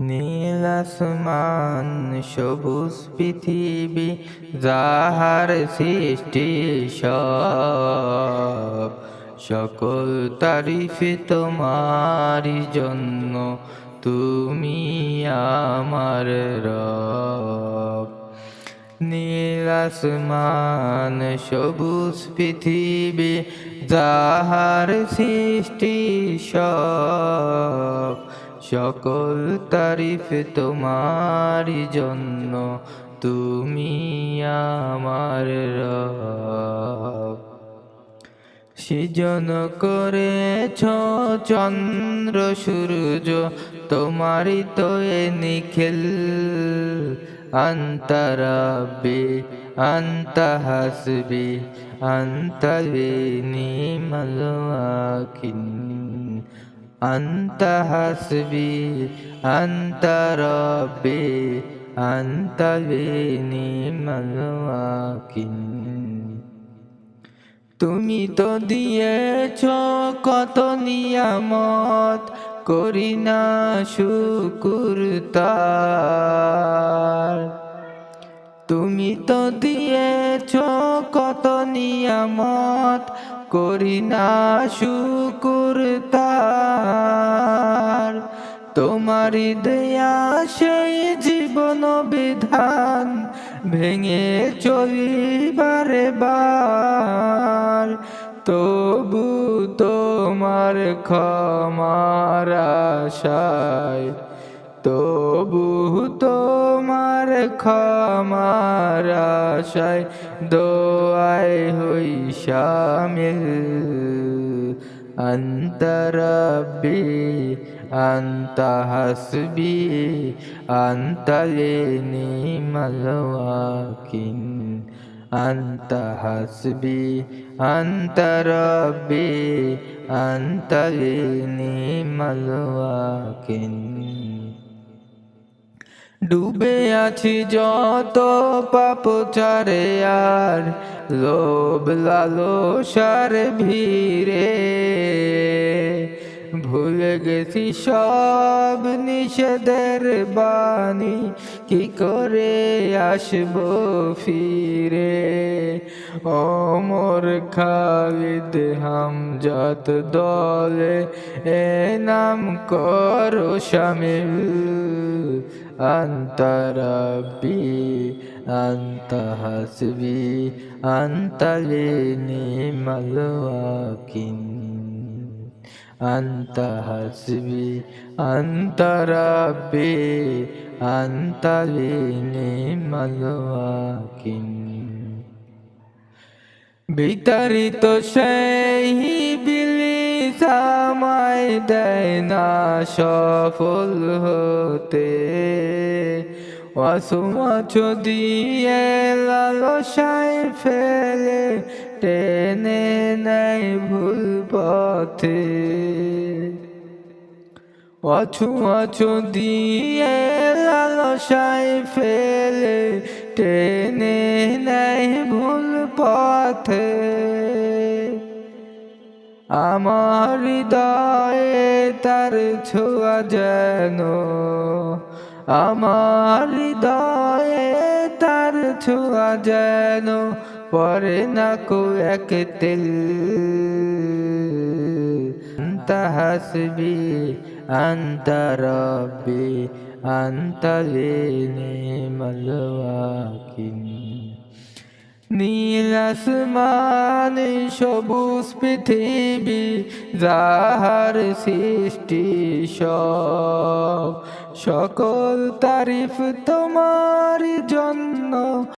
নীল আসমান, সবুজ পৃথিবী, যাহার সৃষ্টি সব। সকল তারিফে তোমারই জন্য তুমি আমার রব। নীল আসমান, সবুজ পৃথিবী, যাহার সৃষ্টি সব। সকল তারিফ তোমারই জন্য, তুমি আমার রব। সৃজন করেছ চন্দ্র, সূর্য, তোমারই তো এ নিখিল। অন্তরাবে অন্ত হাসবি অন্তলিনী মলওয়াকিন أنت حسبي أنت ربي أنت لي الوكيل তুমি তো দিয়েছ কত নিয়ামত করি না শুকুর তার তুমি তো দিয়েছ কত নিয়ামত করি না শুকুর তার তোমারি দেয়া সেই জীবন বিধান ভেঙে চলিবারে বার। তবু তোমার ক্ষমার আশায়, তবু তোমার ক্ষমার আশায় দোয়ায় হই শামিল أنت ربي أنت حسبي أنت لنعم الوكيل أنت حسبي أنت ربي أنت لنعم الوكيل ডুবে আছি যত পাপ চারে আর লোভ লালসার ভিড়ে। ভুলে গেছি সব নিষেধের বাণী, কি করে আসব ফিরে? ওমর খালিদ হামজাত দলে এ নাম করো শামিল। أنت ربي أنت حسبي أنت لنعم الوكيل أنت حسبي أنت ربي أنت لنعم الوكيل বিতাড়িত সেই বিলিস আমায় দেয় না সফল হতে। অসুমাছ দিয়ে লালসায় ফেলে, টেনে নেয় ভুল পথে। অছু অছু দিয়ে লালসায় ফেলে, টেনে নেয় ভুল পথে। আমার হৃদয়ে তার ছোঁয়া যেন, আমার হৃদয়ে তার ছোঁয়া যেন পরে না কো এক তিল। হাসবি, আন্ত রব্বি মলবা আসমান সবুজ পৃথিবী যাহার সৃষ্টি সব। সকল তারিফ তোমার জন্য